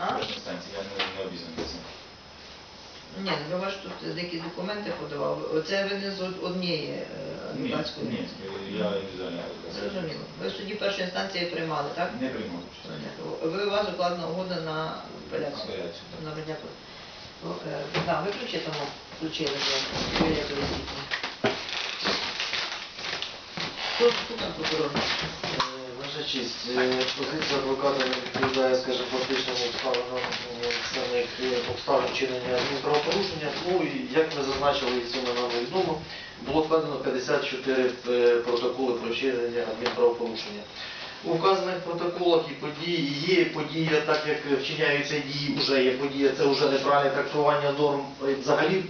А? я не, не обізнаний цим. Ні, ну ви ж тут деякі документи подавали. Оце ви не з од- однієї е, Ні, адвокатської. ні, я індивідуально. Зрозуміло. Ви в суді першої інстанції приймали, так? Не приймав. Понятно. Ви у вас укладена угода на апеляцію. Апеляцію, так. На. Ну, Да, виключи тому включили біля світла. Хто хто там прокурор? Е, Ваша честь, е, позиція адвоката не відповідає, скажімо, фактичним обставинам е, самих е, обставин вчинення адмінправопорушення. Ну і як ми зазначили, і цьому нам відомо, було складено 54 е, протоколи про вчинення адмінправопорушення. У вказаних протоколах і події є подія, так як вчиняються дії, вже є подія, це вже неправильне трактування норм взагалі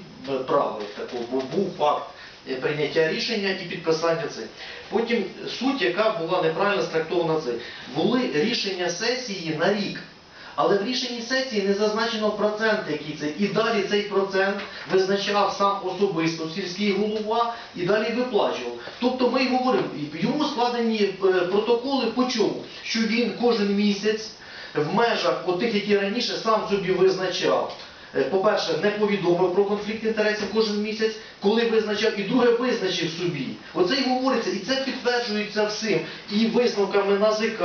права такого, бо був факт прийняття рішення і підписання цих. Потім суть, яка була неправильно страктована це. Були рішення сесії на рік. Але в рішенні сесії не зазначено процент, який це. І далі цей процент визначав сам особисто сільський голова і далі виплачував. Тобто ми й говоримо, йому складені е, протоколи по чому? Що він кожен місяць в межах отих, які раніше сам собі визначав. Е, По-перше, не повідомив про конфлікт інтересів кожен місяць, коли визначав, і друге визначив собі. Оце й говориться, і це підтверджується всім і висновками НАЗК.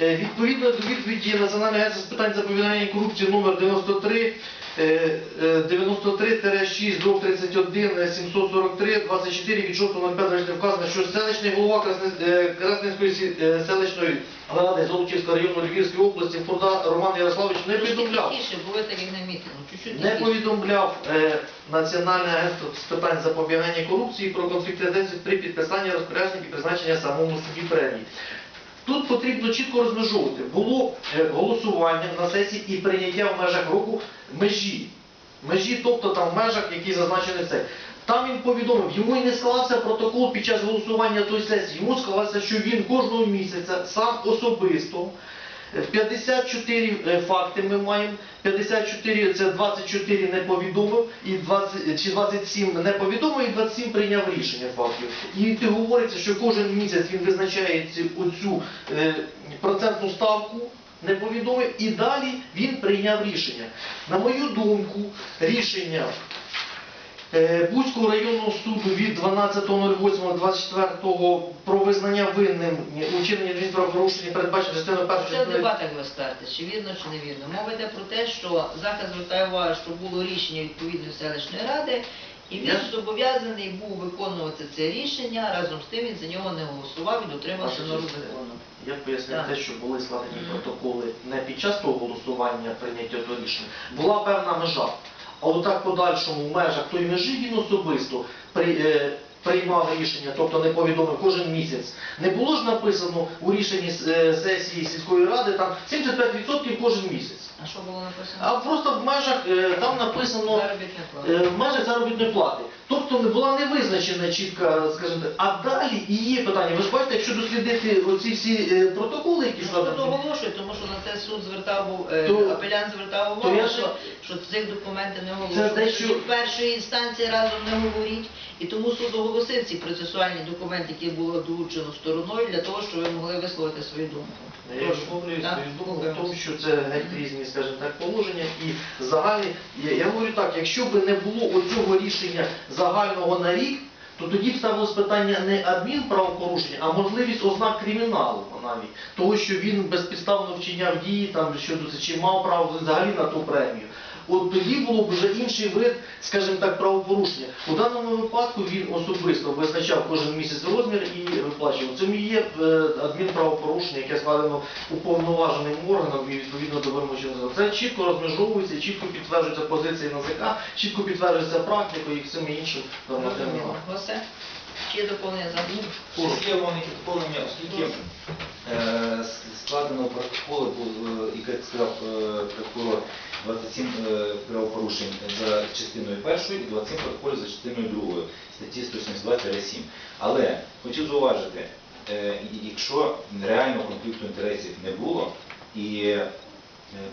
Е, Відповідно до відповіді Національної агентства з питань запобігання корупції номер 93 е, е, 93-6 дроб 31 е, 743 24 від 6.05 вказано, що селищний голова Красненської селищної ради Золочівського району Львівської області Фурда Роман Ярославович не повідомляв. Не повідомляв е, Національне агентство з питань запобігання корупції про конфлікт інтересів при підписанні розпорядження і призначення самому собі премії. Тут потрібно чітко розмежовувати. Було е, голосування на сесії і прийняття в межах року межі. Межі, тобто там в межах, які зазначені це. Там він повідомив, йому і не склався протокол під час голосування тої сесії. Йому склалося, що він кожного місяця сам особисто Е, 54 е, факти ми маємо. 54 це 24 не повідомив, і 20, чи 27 не повідомив, і 27 прийняв рішення фактів. І ти говориться, що кожен місяць він визначає оцю е, процентну ставку. Не повідомив і далі він прийняв рішення. На мою думку, рішення Е, районного суду від 12.08.24 про визнання винним у вчиненні адмінправопорушення передбачено частиною Це першої в дебатах ви скажете, чи вірно, чи не вірно. Мова йде про те, що захист звертає увагу, що було рішення відповідної селищної ради, і він зобов'язаний був виконувати це рішення, разом з тим він за нього не голосував і дотримався честь, закону. Я поясню Так. те, що були складені протоколи не під час того голосування прийняття того рішення. Була певна межа. А отак подальшому в межах тої межі він особисто при, е, приймав рішення, тобто не повідомив кожен місяць. Не було ж написано у рішенні е, сесії сільської ради там 75% кожен місяць. А що було написано? А просто в межах е, там написано Заробітна плата. е, в межах заробітної плати. Тобто не була не визначена чітка, скажімо так. А далі і є питання. Ви ж бачите, якщо дослідити оці всі е, протоколи, які Ну, Суд складені. оголошує, тому що на це суд звертав е, То- апелянт звертав то увагу, я ж- що, що цих документів не Це оголошують. те, що- В першої інстанції разом не говоріть, і тому суд оголосив ці процесуальні документи, які було долучено стороною, для того, щоб ви могли висловити свою думку. Я Прошу. висловлюю Так, свою думку в тому, що це геть різні, скажімо так, положення і загальні. Я, я говорю так, якщо б не було оцього рішення загального на рік, то тоді ставилось питання не адмінправопорушення, а можливість ознак криміналу навіть. Того, що він безпідставно вчиняв дії, там щодо чи мав право взагалі на ту премію. От тоді було б вже інший вид, скажімо так, правопорушення. У даному випадку він особисто визначав кожен місяць розмір і виплачував. Це є е, адмінправопорушення, яке складено уповноваженим органом і відповідно до вимог чинного. Це чітко розмежовується, чітко підтверджується позиція НАЗК, чітко підтверджується практикою і всім іншим нормативним актом. Є доповнення за? Ще є доповнення, оскільки е, складено протоколи, бу- е, і як сказав е, прокурор, 27 е, правопорушень за частиною першою і 27 протоколів за частиною другою статті 172-7. Але хочу зауважити, е, якщо реально конфлікту інтересів не було і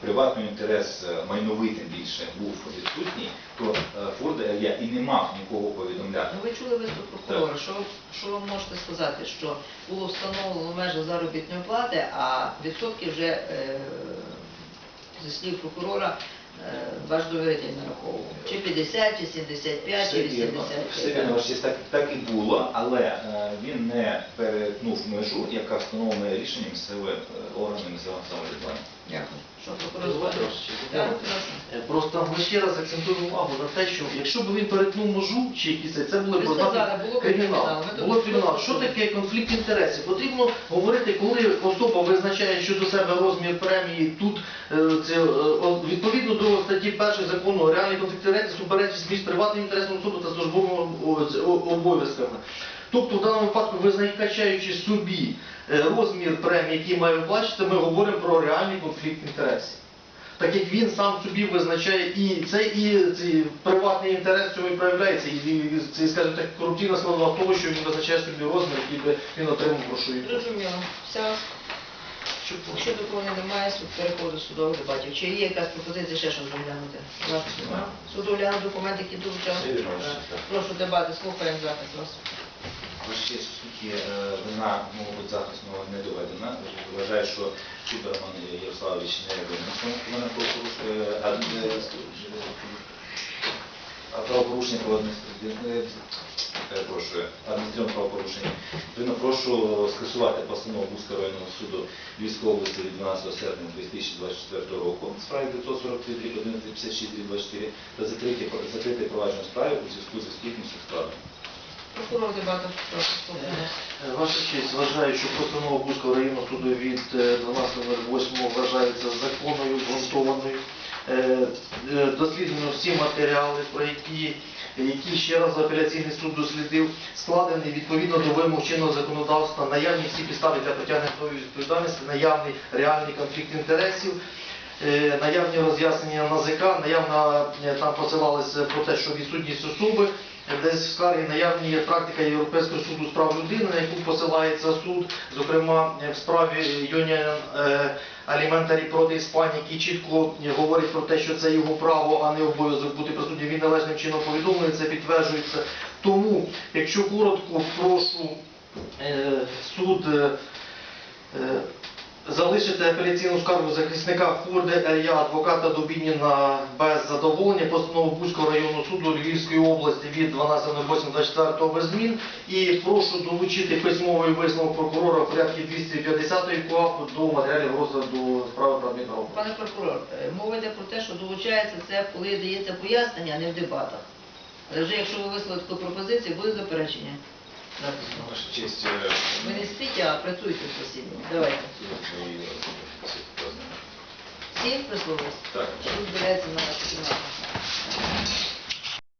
приватний інтерес е, майновий тим більше був відсутній, то е, Форд Елья і не мав нікого повідомляти. Ну, ви чули виступ прокурора. Що, що ви можете сказати? Що було встановлено межа заробітної плати, а відсотки вже е, зі слів прокурора, е, ваш довіритель нараховував. Чи 50, чи 75, чи Все вірно, все вірно, так, так і було, але е, він не перетнув межу, яка встановлена рішенням е, органу місцевого самоврядування. Дякую. Що Просто ми ще раз акцентуємо увагу на те, що якщо б він перетнув межу чи якісь, це були б сказали, було б кримінал. Було. Що таке конфлікт інтересів? Потрібно говорити, коли особа визначає щодо себе розмір премії тут е, це, е, відповідно до статті 1 закону реальний конфлікт інтересів суперечить між приватним інтересом особи та службовими обов'язками. Тобто в даному випадку, визначаючи собі е, розмір премії, який має виплачувати, ми говоримо про реальний конфлікт інтересів. Так як він сам собі визначає і це і цей приватний інтерес цього і проявляється, і, і це, скажімо так, корупційна складова того, що він визначає собі розмір, який би він отримав грошові. Зрозуміло. Все. Щоб Якщо доповнень немає, суд переходить до судових дебатів. Чи є якась пропозиція ще щось доглянути? Суд оглянув документи, які честь, так. Прошу дебати, слухаємо захист вас. Ваш честь, в суті, е, вина мого захисного не доведена. Вважаю, що Чуберман Ярославович не винен тому, а е, а правопорушення перепрошую, адміністративне правопорушення. Відповідно, прошу скасувати постанову Бузького районного суду Львівської області від 12 серпня 2024 року в справі 943 1156 24 та закрити, закрити провадження справи у зв'язку з успіхністю справи. Прокурор прошу слухаємо. Е, Ваша честь, вважаю, що постанова Бузького районного суду від е, 12.08 вважається законною, обґрунтованою. Е, е, Досліджено всі матеріали, про які, які ще раз апеляційний суд дослідив, складений відповідно до вимог чинного законодавства, наявні всі підстави для притягнення до відповідальності, наявний реальний конфлікт інтересів. Е, Наявні роз'яснення НАЗК, наявна е, там посилалися про те, що відсутність особи, десь в скаргі наявні є практика Європейського суду з прав людини, на яку посилається суд, зокрема е, в справі Юніан Аліментарі проти Іспанії, який чітко е, говорить про те, що це його право, а не обов'язок бути присутнім. Він належним чином повідомлений, це підтверджується. Тому, якщо коротко, прошу е, суд. Залишити апеляційну скаргу захисника Фурди Елья, адвоката Дубініна без задоволення постанову Бузького районного суду Львівської області від 12.08.24 без змін. І прошу долучити письмовий висновок прокурора в порядку 250 КУАП до матеріалів розгляду справи про. Пане прокурор, е, мова йде про те, що долучається це, коли дається пояснення, а не в дебатах. Але вже якщо ви висловили таку пропозицію, буде заперечення. Ваша честь. Э, Ви не спите, а працюєте в сусідньому. Давайте. Всі э, присловились? Так. Тут береться на нашу.